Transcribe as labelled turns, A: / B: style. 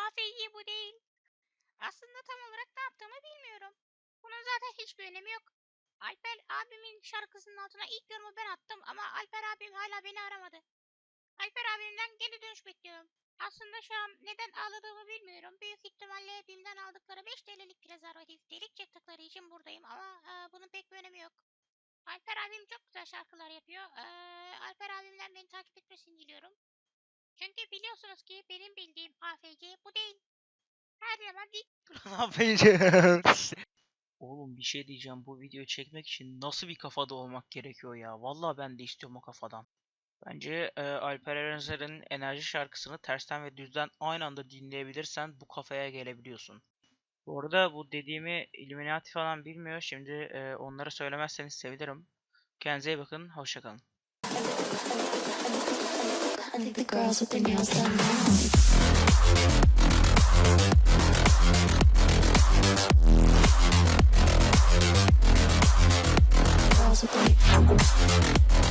A: AFG bu değil. Aslında tam olarak ne yaptığımı bilmiyorum. Bunun zaten hiçbir önemi yok. Alper abimin şarkısının altına ilk yorumu ben attım ama Alper abim hala beni aramadı. Alper abimden geri dönüş bekliyorum. Aslında şu an neden ağladığımı bilmiyorum. Büyük ihtimalle BİM'den aldıkları 5 TL'lik prezervatif delik çıktıkları için buradayım ama e, bunun pek bir önemi yok. Alper abim çok güzel şarkılar yapıyor. Ee, Alper abimden beni takip etmesini diliyorum. Çünkü biliyorsunuz ki benim bildiğim AFC bu değil. Her zaman ilk
B: Ne yapacağız? Oğlum bir şey diyeceğim. Bu videoyu çekmek için nasıl bir kafada olmak gerekiyor ya? Vallahi ben de istiyorum o kafadan. Bence e, Alper Erenser'in enerji şarkısını tersten ve düzden aynı anda dinleyebilirsen bu kafaya gelebiliyorsun. Bu arada bu dediğimi Illuminati falan bilmiyor. Şimdi e, onlara söylemezseniz sevinirim. Kendinize iyi bakın. Hoşçakalın.
C: I think the girls with their nails done now. Girls with their